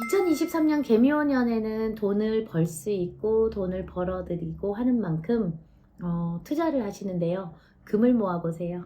2023년 개미원년에는 돈을 벌 수 있고 돈을 벌어들이고 하는 만큼 어, 투자를 하시는데요. 금을 모아보세요.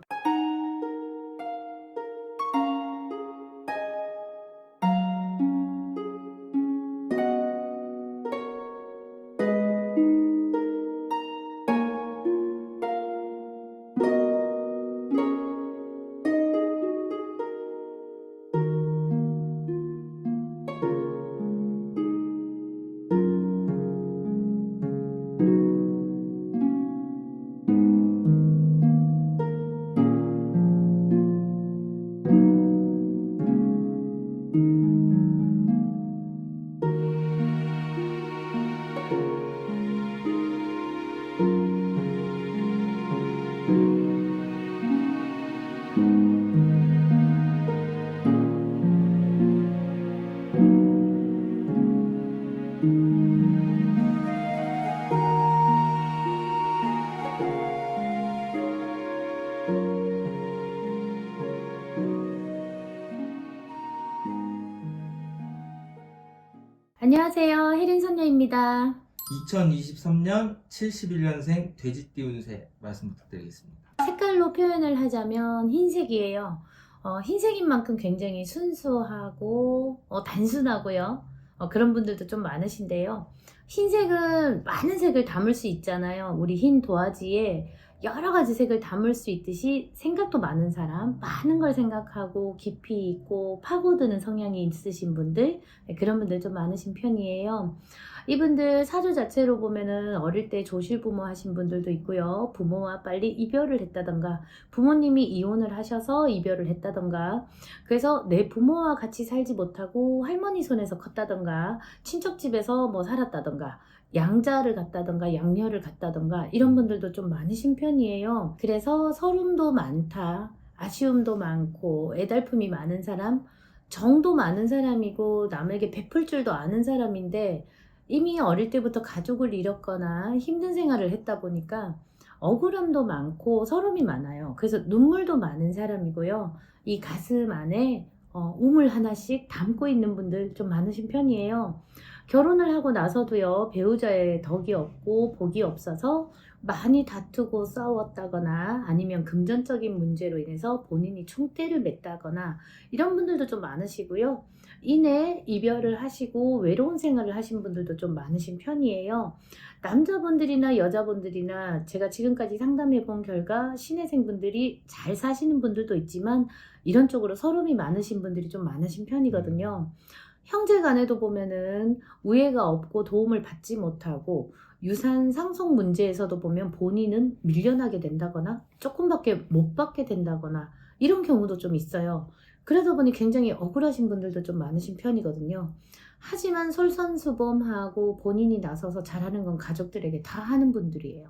안녕하세요. 혜린선녀입니다. 2023년 71년생 돼지띠 운세 말씀 부탁드리겠습니다. 색깔로 표현을 하자면 흰색이에요. 어, 흰색인 만큼 굉장히 순수하고 어, 단순하고요. 어, 그런 분들도 좀 많으신데요. 흰색은 많은 색을 담을 수 있잖아요. 우리 흰 도화지에 여러 가지 색을 담을 수 있듯이 생각도 많은 사람, 많은 걸 생각하고 깊이 있고 파고드는 성향이 있으신 분들, 네, 그런 분들 좀 많으신 편이에요. 이분들 사주 자체로 보면은 어릴 때 조실부모 하신 분들도 있고요. 부모와 빨리 이별을 했다던가, 부모님이 이혼을 하셔서 이별을 했다던가, 그래서 내 부모와 같이 살지 못하고 할머니 손에서 컸다던가, 친척 집에서 뭐 살았다던가, 양자를 갔다던가 양녀를 갔다던가 이런 분들도 좀 많으신 편이에요. 그래서 서름도 많다, 아쉬움도 많고 애달픔이 많은 사람, 정도 많은 사람이고 남에게 베풀 줄도 아는 사람인데 이미 어릴 때부터 가족을 잃었거나 힘든 생활을 했다 보니까 억울함도 많고 서름이 많아요. 그래서 눈물도 많은 사람이고요. 이 가슴 안에 어, 우물 하나씩 담고 있는 분들 좀 많으신 편이에요. 결혼을 하고 나서도요, 배우자의 덕이 없고 복이 없어서 많이 다투고 싸웠다거나 아니면 금전적인 문제로 인해서 본인이 총대를 맸다거나 이런 분들도 좀 많으시고요. 이내 이별을 하시고 외로운 생활을 하신 분들도 좀 많으신 편이에요. 남자분들이나 여자분들이나 제가 지금까지 상담해 본 결과 신혜생분들이 잘 사시는 분들도 있지만 이런 쪽으로 서름이 많으신 분들이 좀 많으신 편이거든요. 형제 간에도 보면은 우애가 없고 도움을 받지 못하고 유산 상속 문제에서도 보면 본인은 밀려나게 된다거나 조금밖에 못 받게 된다거나 이런 경우도 좀 있어요. 그러다 보니 굉장히 억울하신 분들도 좀 많으신 편이거든요. 하지만 솔선수범하고 본인이 나서서 잘하는 건 가족들에게 다 하는 분들이에요.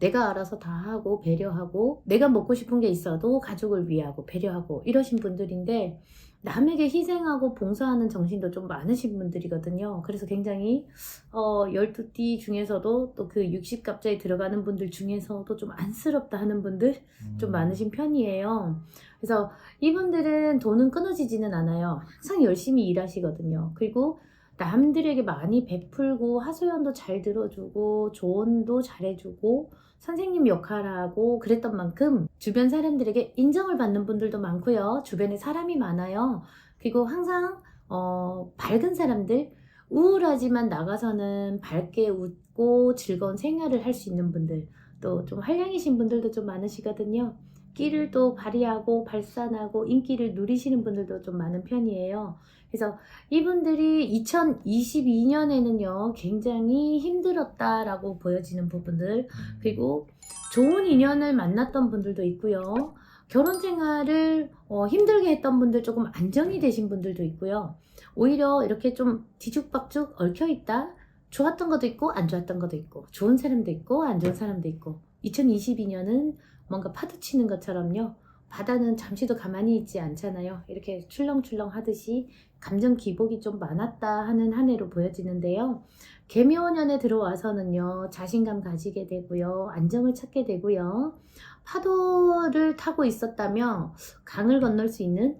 내가 알아서 다 하고 배려하고 내가 먹고 싶은 게 있어도 가족을 위하고 배려하고 이러신 분들인데 남에게 희생하고 봉사하는 정신도 좀 많으신 분들이거든요. 그래서 굉장히 어 12띠 중에서도 또 그 60갑자에 들어가는 분들 중에서도 좀 안쓰럽다 하는 분들 좀 많으신 편이에요. 그래서 이분들은 돈은 끊어지지는 않아요. 항상 열심히 일하시거든요. 그리고 남들에게 많이 베풀고 하소연도 잘 들어주고 조언도 잘해주고 선생님 역할하고 그랬던 만큼 주변 사람들에게 인정을 받는 분들도 많고요. 주변에 사람이 많아요. 그리고 항상 어, 밝은 사람들 우울하지만 나가서는 밝게 웃고 즐거운 생활을 할 수 있는 분들 또 좀 한량이신 분들도 좀 많으시거든요. 끼를 또 발휘하고 발산하고 인기를 누리시는 분들도 좀 많은 편이에요. 그래서 이분들이 2022년에는요, 굉장히 힘들었다라고 보여지는 부분들, 그리고 좋은 인연을 만났던 분들도 있고요. 결혼 생활을 어, 힘들게 했던 분들 조금 안정이 되신 분들도 있고요. 오히려 이렇게 좀 뒤죽박죽 얽혀 있다. 좋았던 것도 있고 안 좋았던 것도 있고 좋은 사람도 있고 안 좋은 사람도 있고 2022년은 뭔가 파도 치는 것처럼요. 바다는 잠시도 가만히 있지 않잖아요. 이렇게 출렁출렁 하듯이 감정 기복이 좀 많았다 하는 한 해로 보여지는데요. 개묘년에 들어와서는요, 자신감 가지게 되고요, 안정을 찾게 되고요, 파도를 타고 있었다며 강을 건널 수 있는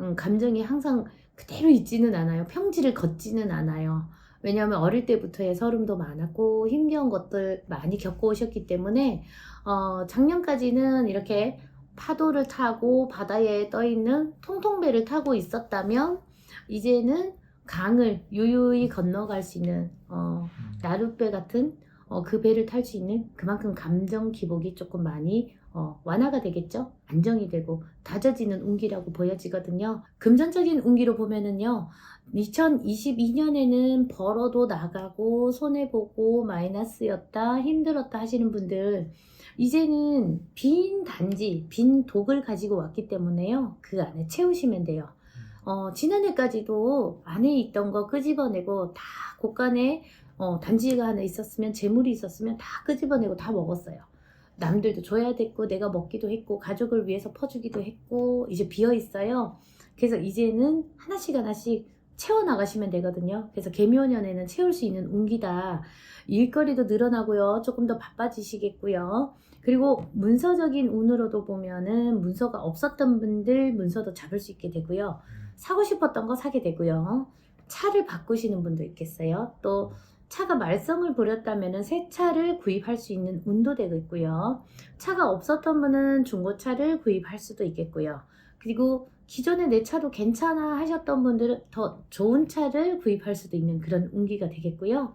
음, 감정이 항상 그대로 있지는 않아요. 평지를 걷지는 않아요. 왜냐하면 어릴 때부터의 서름도 많았고 힘겨운 것들 많이 겪어오셨기 때문에 어, 작년까지는 이렇게 파도를 타고 바다에 떠 있는 통통배를 타고 있었다면 이제는 강을 유유히 건너갈 수 있는 어, 나룻배 같은 어, 그 배를 탈 수 있는 그만큼 감정 기복이 조금 많이 어, 완화가 되겠죠. 안정이 되고 다져지는 운기라고 보여지거든요. 금전적인 운기로 보면은요. 2022년에는 벌어도 나가고 손해보고 마이너스였다 힘들었다 하시는 분들 이제는 빈 단지 빈 독을 가지고 왔기 때문에요. 그 안에 채우시면 돼요. 어, 지난해까지도 안에 있던 거 끄집어내고 다 곳간에 어, 단지가 하나 있었으면 재물이 있었으면 다 끄집어내고 다 먹었어요. 남들도 줘야 됐고 내가 먹기도 했고 가족을 위해서 퍼주기도 했고 이제 비어 있어요. 그래서 이제는 하나씩 하나씩 채워 나가시면 되거든요. 그래서 개묘년에는 채울 수 있는 운기다. 일거리도 늘어나고요. 조금 더 바빠지시겠고요. 그리고 문서적인 운으로도 보면은 문서가 없었던 분들 문서도 잡을 수 있게 되고요. 사고 싶었던 거 사게 되고요. 차를 바꾸시는 분도 있겠어요. 또 차가 말썽을 부렸다면 새 차를 구입할 수 있는 운도 되고 있고요. 차가 없었던 분은 중고차를 구입할 수도 있겠고요. 그리고 기존에 내 차도 괜찮아 하셨던 분들은 더 좋은 차를 구입할 수도 있는 그런 운기가 되겠고요.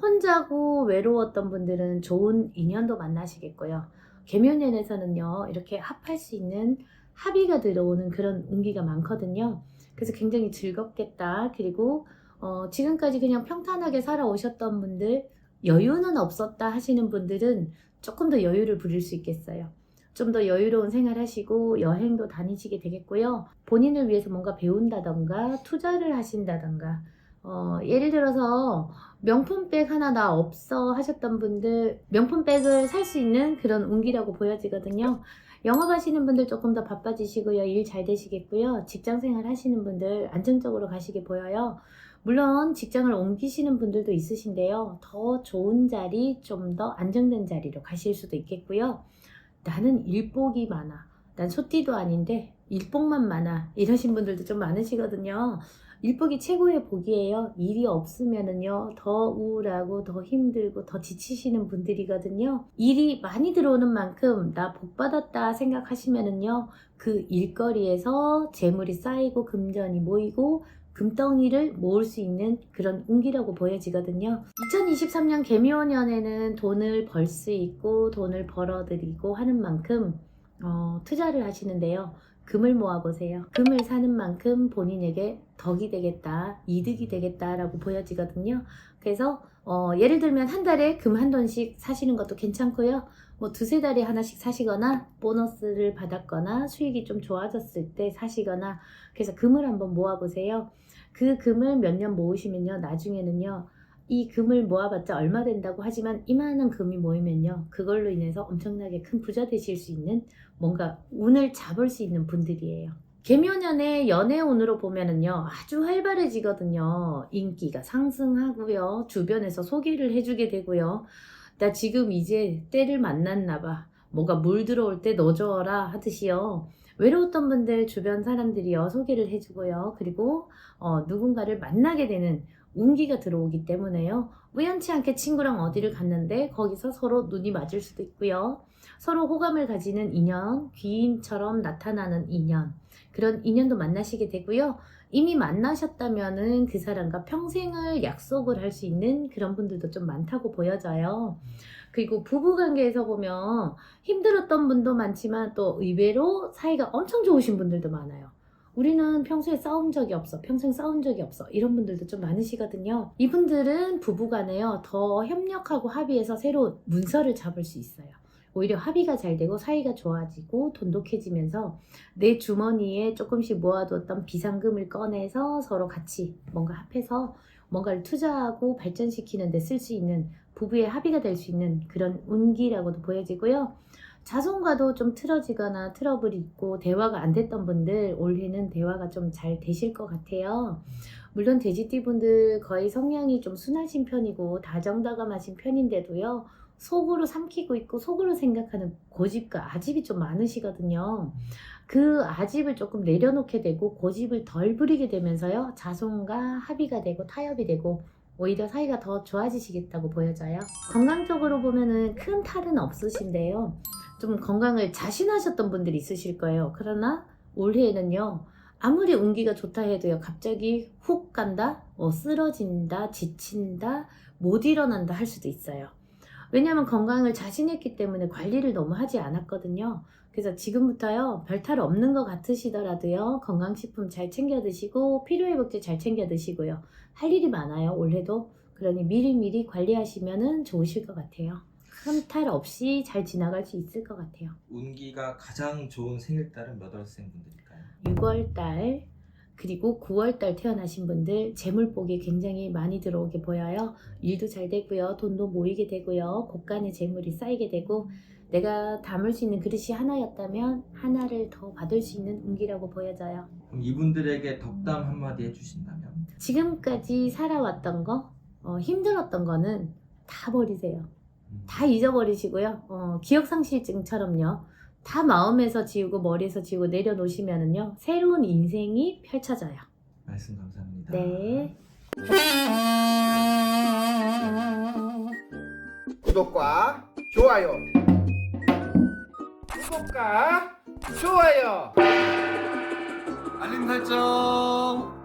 혼자고 외로웠던 분들은 좋은 인연도 만나시겠고요. 개묘년에서는요, 이렇게 합할 수 있는 합의가 들어오는 그런 운기가 많거든요. 그래서 굉장히 즐겁겠다. 그리고 어, 지금까지 그냥 평탄하게 살아오셨던 분들, 여유는 없었다 하시는 분들은 조금 더 여유를 부릴 수 있겠어요. 좀 더 여유로운 생활 하시고 여행도 다니시게 되겠고요. 본인을 위해서 뭔가 배운다던가 투자를 하신다던가 어, 예를 들어서 명품백 하나 나 없어 하셨던 분들 명품백을 살 수 있는 그런 운기라고 보여지거든요. 영업하시는 분들 조금 더 바빠지시고요. 일 잘 되시겠고요. 직장 생활 하시는 분들 안정적으로 가시게 보여요. 물론 직장을 옮기시는 분들도 있으신데요. 더 좋은 자리, 좀 더 안정된 자리로 가실 수도 있겠고요. 나는 일복이 많아. 난 소띠도 아닌데 일복만 많아. 이러신 분들도 좀 많으시거든요. 일복이 최고의 복이에요. 일이 없으면은요, 더 우울하고 더 힘들고 더 지치시는 분들이거든요. 일이 많이 들어오는 만큼 나 복 받았다 생각하시면은요, 그 일거리에서 재물이 쌓이고 금전이 모이고 금덩이를 모을 수 있는 그런 운기라고 보여지거든요. 2023년 개묘년에는 돈을 벌 수 있고 돈을 벌어들이고 하는 만큼 어, 투자를 하시는데요. 금을 모아보세요. 금을 사는 만큼 본인에게 덕이 되겠다, 이득이 되겠다라고 보여지거든요. 그래서 어, 예를 들면 한 달에 금 한 돈씩 사시는 것도 괜찮고요. 뭐 두세 달에 하나씩 사시거나 보너스를 받았거나 수익이 좀 좋아졌을 때 사시거나 그래서 금을 한번 모아보세요. 그 금을 몇 년 모으시면요. 나중에는요. 이 금을 모아봤자 얼마 된다고 하지만 이만한 금이 모이면요. 그걸로 인해서 엄청나게 큰 부자 되실 수 있는 뭔가 운을 잡을 수 있는 분들이에요. 개묘년의 연애운으로 보면은요. 아주 활발해지거든요. 인기가 상승하고요. 주변에서 소개를 해주게 되고요. 나 지금 이제 때를 만났나 봐. 뭐가 물 들어올 때 넣어줘라 하듯이요. 외로웠던 분들 주변 사람들이요 소개를 해주고요. 그리고 어, 누군가를 만나게 되는 운기가 들어오기 때문에요. 우연치 않게 친구랑 어디를 갔는데 거기서 서로 눈이 맞을 수도 있고요. 서로 호감을 가지는 인연, 귀인처럼 나타나는 인연, 그런 인연도 만나시게 되고요. 이미 만나셨다면은 그 사람과 평생을 약속을 할 수 있는 그런 분들도 좀 많다고 보여져요. 그리고 부부 관계에서 보면 힘들었던 분도 많지만 또 의외로 사이가 엄청 좋으신 분들도 많아요. 우리는 평소에 싸운 적이 없어. 평생 싸운 적이 없어. 이런 분들도 좀 많으시거든요. 이분들은 부부간에요. 더 협력하고 합의해서 새로운 문서를 잡을 수 있어요. 오히려 합의가 잘 되고 사이가 좋아지고 돈독해지면서 내 주머니에 조금씩 모아두었던 비상금을 꺼내서 서로 같이 뭔가 합해서 뭔가를 투자하고 발전시키는 데 쓸 수 있는 부부의 합의가 될 수 있는 그런 운기라고도 보여지고요. 자손과도 좀 틀어지거나 트러블이 있고 대화가 안 됐던 분들 올해는 대화가 좀 잘 되실 것 같아요. 물론 돼지띠 분들 거의 성향이 좀 순하신 편이고 다정다감하신 편인데도요. 속으로 삼키고 있고 속으로 생각하는 고집과 아집이 좀 많으시거든요. 그 아집을 조금 내려놓게 되고 고집을 덜 부리게 되면서요. 자손과 합의가 되고 타협이 되고 오히려 사이가 더 좋아지시겠다고 보여져요. 건강적으로 보면은 큰 탈은 없으신데요. 좀 건강을 자신하셨던 분들이 있으실 거예요. 그러나 올해에는요. 아무리 운기가 좋다 해도요. 갑자기 훅 간다, 뭐 쓰러진다, 지친다, 못 일어난다 할 수도 있어요. 왜냐하면 건강을 자신했기 때문에 관리를 너무 하지 않았거든요. 그래서 지금부터요, 별탈 없는 것 같으시더라도요, 건강식품 잘 챙겨 드시고, 필요회복제 잘 챙겨 드시고요. 할 일이 많아요, 올해도. 그러니 미리미리 관리하시면 좋으실 것 같아요. 큰탈 없이 잘 지나갈 수 있을 것 같아요. 운기가 가장 좋은 생일달은 몇 월생 분들일까요? 6월달, 그리고 9월달 태어나신 분들 재물복이 굉장히 많이 들어오게 보여요. 일도 잘 되고요. 돈도 모이게 되고요. 곳간의 재물이 쌓이게 되고 내가 담을 수 있는 그릇이 하나였다면 하나를 더 받을 수 있는 운기라고 보여져요. 그럼 이분들에게 덕담 한마디 해주신다면? 지금까지 살아왔던 거, 어, 힘들었던 거는 다 버리세요. 음, 다 잊어버리시고요. 어, 기억상실증처럼요. 다 마음에서 지우고 머리에서 지우고 내려놓으시면은요. 새로운 인생이 펼쳐져요. 말씀 감사합니다. 네. 구독과 좋아요 구독과 좋아요. 알림 설정